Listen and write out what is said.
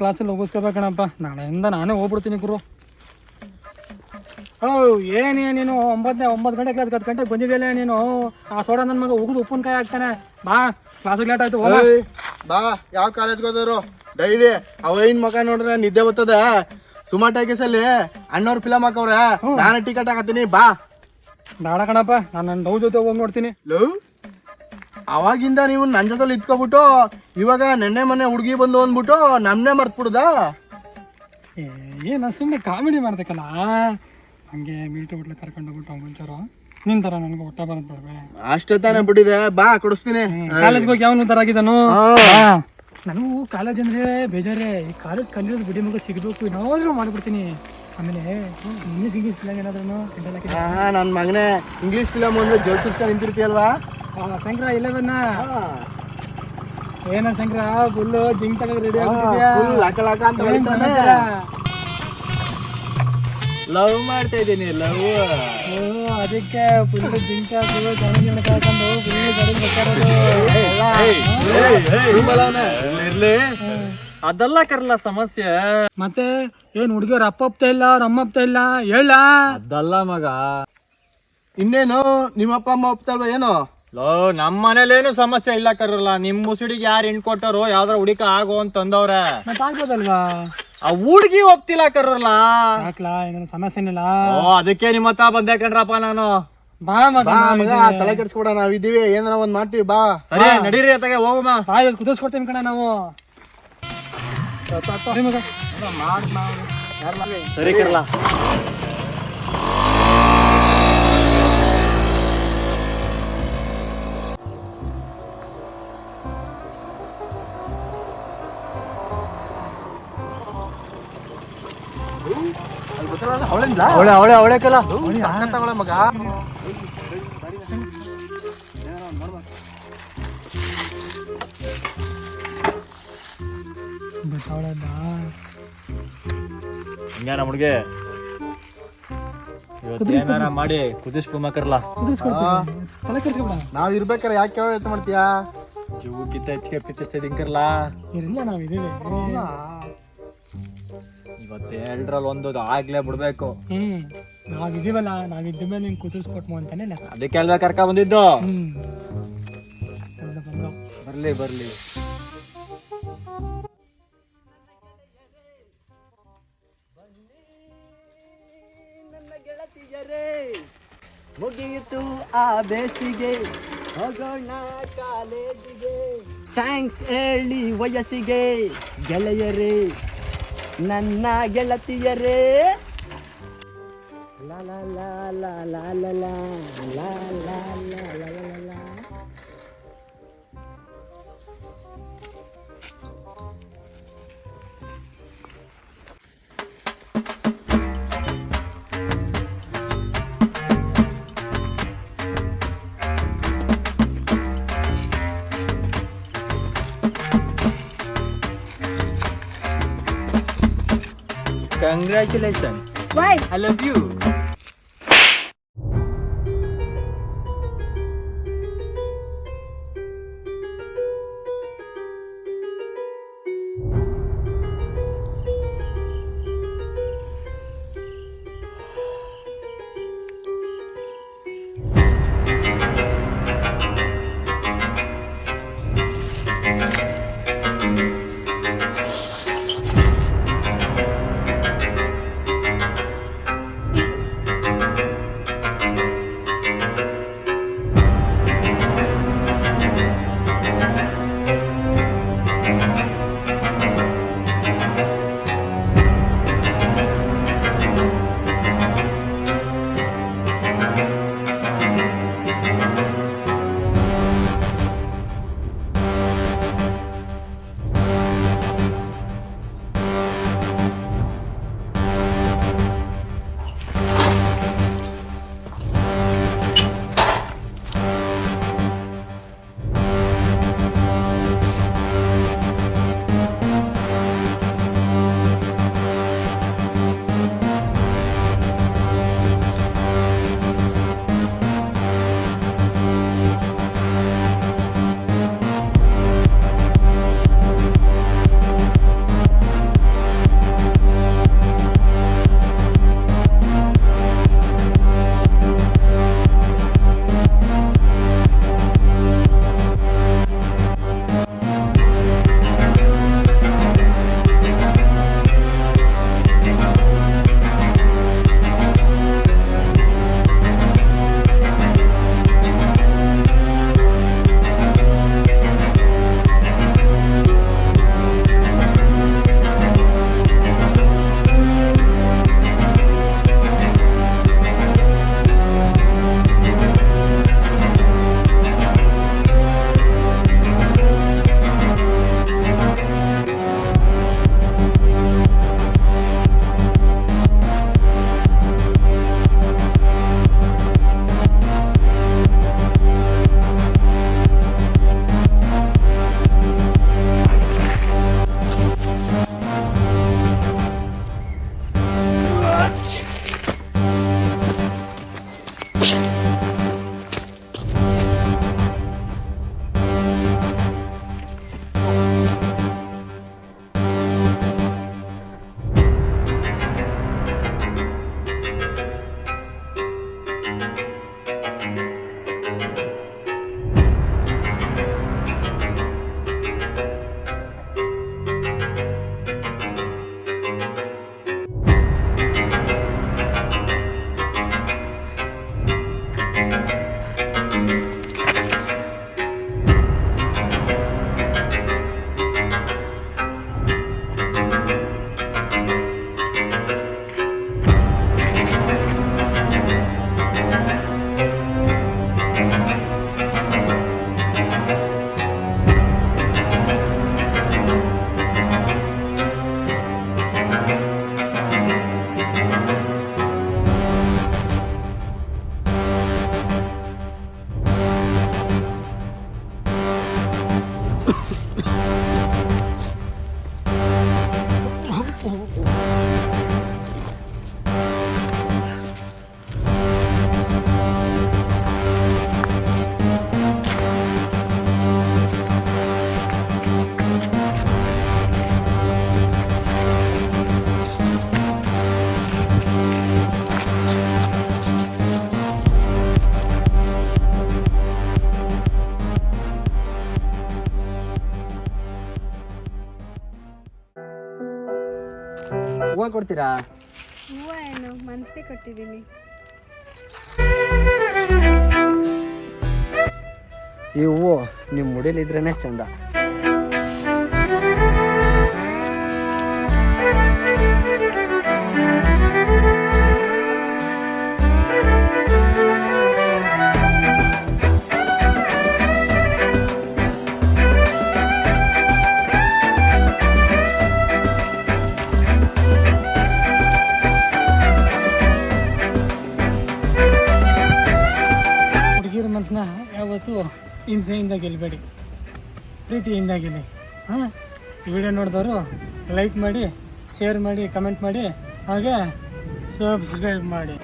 ಕ್ಲಾಸಲ್ಲಿ ಹೋಗಿಸ್ಕೋಬೇಕಣಪ್ಪ ನಾಳೆಯಿಂದ ನಾನೇ ಹೋಗ್ಬಿಡ್ತೀನಿ ಗುರು. ಓ ಏನೇ ನೀನು? ಒಂಬತ್ತನೇ ಒಂಬತ್ತು ಗಂಟೆ ಕ್ಲಾಸ್ ಹತ್ತು ಗಂಟೆಗೆ ಬಂದಿದ್ದೆಲ್ಲ ನೀನು? ಆ ಸೋಡ ನನ್ನ ಮಗ ಉಗಿದು ಉಪ್ಪಿನಕಾಯಿ ಹಾಕ್ತಾನೆ. ಬಾ ಕ್ಲಾಸಿಗೆ ಲೇಟ್ ಆಯ್ತು ಹೋಗ. ಬಾ ಯಾವ ಕಾಲೇಜ್ಗೆ ಹೋದವರು? ಡೈಲಿ ಅವೈನ್ ಮಗ ನೋಡ್ರೆ ನಿದ್ದೆ ಬರ್ತದ? ಸುಮಾ ಟಾಕೀಸಲ್ಲಿ ಅಣ್ಣವ್ರ ಫಿಲಮ್ ಹಾಕವ್ರೆ. ನಾನು ಟಿಕೆಟ್ ಹಾಕತ್ತೀನಿ ಬಾ. ಬೇಡ ಕಣಪ್ಪ ನಾನು ನನ್ನ ಡೌ ಜೊತೆ ಹೋಗಿ ನೋಡ್ತೀನಿ. ಲವ್ ಅವಾಗಿಂದ ನೀವು ನನ್ನ ಜೊತೆಲಿ ಇದ್ಕೊಬಿಟ್ಟು ಇವಾಗ ನೆನ್ನೆ ಮೊನ್ನೆ ಹುಡುಗಿ ಬಂದು ಅಂದ್ಬಿಟ್ಟು ನಮ್ಮನ್ನೇ ಮರ್ತ್ಬಿಡುದಾ? ಏ ಏನ ಸುಮ್ಮನೆ ಕಾಮಿಡಿ ಮಾಡ್ದಕ್ಕಲ್ಲ ಹಂಗೆ ಮೀಟ್ ಹೋಟ್ಲ ಕರ್ಕೊಂಡು ಹೋಗ್ಬಿಟ್ಟು ಮುಂಚೂರು ನಿನ್ ತರ ನನಗೆ ಊಟ ಬರೋದು ಬಿಡ್ವೆ. ಅಷ್ಟೇ ತಾನೇ ಬಿಟ್ಟಿದೆ. ಬಾ ಕೊಡಿಸ್ತೀನಿ. ಕಾಲೇಜ್ಗೆ ಹೋಗಿ ಯಾವನು ಥರ ಆಗಿದ್ದಾನು. ನನಗೂ ಕಾಲೇಜ್ ಅಂದ್ರೆ ಬೇಜಾರೇ. ಈ ಕಾಲೇಜ್ ಕಲಿಯೋದು ಬಿಡಿ ಮಗ ಸಿಗ್ಬೇಕು ಏನಾದ್ರೂ ಮಾಡ್ಬಿಡ್ತೀನಿ. ಆಮೇಲೆ ಇಂಗ್ಲೀಷ್ ಇಂಗ್ಲೀಷ್ ಏನಾದ್ರೂ ನನ್ನ ಮಗನೇ. ಇಂಗ್ಲೀಷ್ ಫಿಲಮ್ ಅಂದ್ರೆ ಜೋಡ್ಸಿಸ್ಕೊಂಡು ನಿಂತಿರ್ತೀಯಲ್ವಾ? ಶಂಕರ ಇಲ್ಲವನ್ನ ಏನ ಶಂಕರ ಫುಲ್ಲು ಜಿಂಕ್ ತಗ ರೆಡಿ ಫುಲ್ ಲಕ ಲಕ ಅಂತ ಲವ್ ಮಾಡ್ತಾ ಇದ್ದೀನಿ ಲವ್ ಅದಕ್ಕೆ ಫುಲ್ ಜಿಂಕ್ ಫುಲ್ ಜನ ಕಾಕೊಂಡು ಫುಲ್ ಗಡಿ ಅದೆಲ್ಲ ಕರಲ್ಲ ಸಮಸ್ಯೆ. ಮತ್ತೆ ಏನ್ ಹುಡುಗಿಯವ್ರ ಅಪ್ಪ ಅಪ್ತ ಇಲ್ಲ ಅವ್ರ ಅಮ್ಮ ಅಪ್ತಾ ಇಲ್ಲ ಹೇಳ. ಅದಲ್ಲ ಮಗ. ಇನ್ನೇನು? ನಿಮ್ಮ ಅಪ್ಪ ಅಮ್ಮ ಒಪ್ತಲ್ವಾ ಏನು? ಲೋ ನಮ್ಮ ಮನೇಲೇನು ಸಮಸ್ಯೆ ಇಲ್ಲ ಕರಲ್ಲ ನಿಮ್ ಮುಸುಡಿಗೆ ಯಾರು ಹೆಣ್ ಕೊಟ್ಟಾರೋ ಯಾವ್ದಾರ ಹುಡುಕ ಆಗೋ ಅಂತ ತಂದವ್ರೆ ಮತ್ತೆ ಆಗ್ಬೋದಲ್ವಾ? ಆ ಹುಡುಗಿ ಒಪ್ತಿಲ್ಲ ಕರಲ್ಲ ಸಮಸ್ಯೆ ಏನಿಲ್ಲ ಓ ಅದಕ್ಕೆ ನಿಮ್ಮ ಹತ್ರ ಬಂದೆ ಕಣ್ರಪ್ಪ ನಾನು. ಬಾ ಮಗ ಬಾ ಮಗ ತಲೆ ಕೆಡ್ಸ್ಕೊಡ ನಾವಿದ್ದೀವಿ ಏನಾರ ಒಂದ್ ಮಾಡ್ತೀವಿ ಬಾ. ಸರಿ ನಡೀರಿ ಅತ್ತಾಗೆ ಹೋಗಮ್ಮ ಬಾಯ್ ಕುದಿಸ್ಕೊಡ್ತೀನಿ ಕಣ ನಾವು. ಸರಿ ಮಗ. ಸರಿ ಕರಲ್ಲ ಅವಳೆ ಅವಳೆ ಅವಳೆ ಕಲ ತಗೊಳ ಮಗ ಬರ್ತಾವಳಲ್ಲ ಹಿಂಗ ನಮ್ಮ ಹುಡುಗಿ? ಇವತ್ತು ಏನಾರ ಮಾಡಿ ಕುದಿಸ್ ನಾವ್ ಇರ್ಬೇಕಾರೆ ಯಾಕೆ ಯೋಚನೆ ಮಾಡ್ತೀಯಾ? ಜೀವಕ್ಕಿಂತ ಹೆಚ್ಚಿಗೆ ಪಿಚ್ಚಿಸ್ತಾ ಇದೀನಿ ಕರ್ಲ? ಇರಲಿಲ್ಲ ನಾವು ಇದೀವಿ ಇವತ್ತು ಎರಡ್ರಲ್ಲಿ ಒಂದು ಆಗ್ಲೇ ಬಿಡ್ಬೇಕು. ಹ್ಮ್. ನಾವ್ ಇದೀವಲ್ಲ ನಾವ್ ಇದ್ದ ಮೇಲೆ ನಿಂಗೆ ಕುದಿಸ್ಕೊಟ್ಮು ಅಂತಾನೆ ಲೆಕ್ಕ. ಅದಕ್ಕೆ ಅಲ್ವೇ ಕರ್ಕ ಬಂದಿದ್ದು? ಹ್ಮ್. ಬಂದ ಬಂದ ಬರ್ಲಿ ಬರ್ಲಿ. ಮುಗಿಯಿತು ಆ ಬೇಸಿಗೆ. ಹೋಗೋಣ ಕಾಲೇಜಿಗೆ. ಥ್ಯಾಂಕ್ಸ್ ಹೇಳಿ ವಯಸ್ಸಿಗೆ. ಗೆಳೆಯರೇ. ನನ್ನ ಗೆಳತಿಯರೇ ಲಾ ಲಾ ಲಾ ಲಾ ಲಾ ಲಾ ಲಾ ಲಾ ಲಾ ಲಾ Congratulations. Why? I love you. ಹೂವು ಕೊಡ್ತೀರಾ? ಹೂವು ಏನು ಮನಸ್ಸೇ ಕೊಟ್ಟಿದ್ದೀನಿ. ಈ ಹೂವು ನಿಮ್ಮ ಮುಡಿಲಿದ್ರೇನೆ ಚಂದ. ಹಿಂಸೆಯಿಂದ ಗೆಲ್ಲಬೇಡಿ ಪ್ರೀತಿಯಿಂದ ಗೆಲ್ಲಿ. ಹಾಂ? ವಿಡಿಯೋ ನೋಡಿದವರು ಲೈಕ್ ಮಾಡಿ ಶೇರ್ ಮಾಡಿ ಕಮೆಂಟ್ ಮಾಡಿ, ಹಾಗೆ ಸಬ್ಸ್ಕ್ರೈಬ್ ಮಾಡಿ.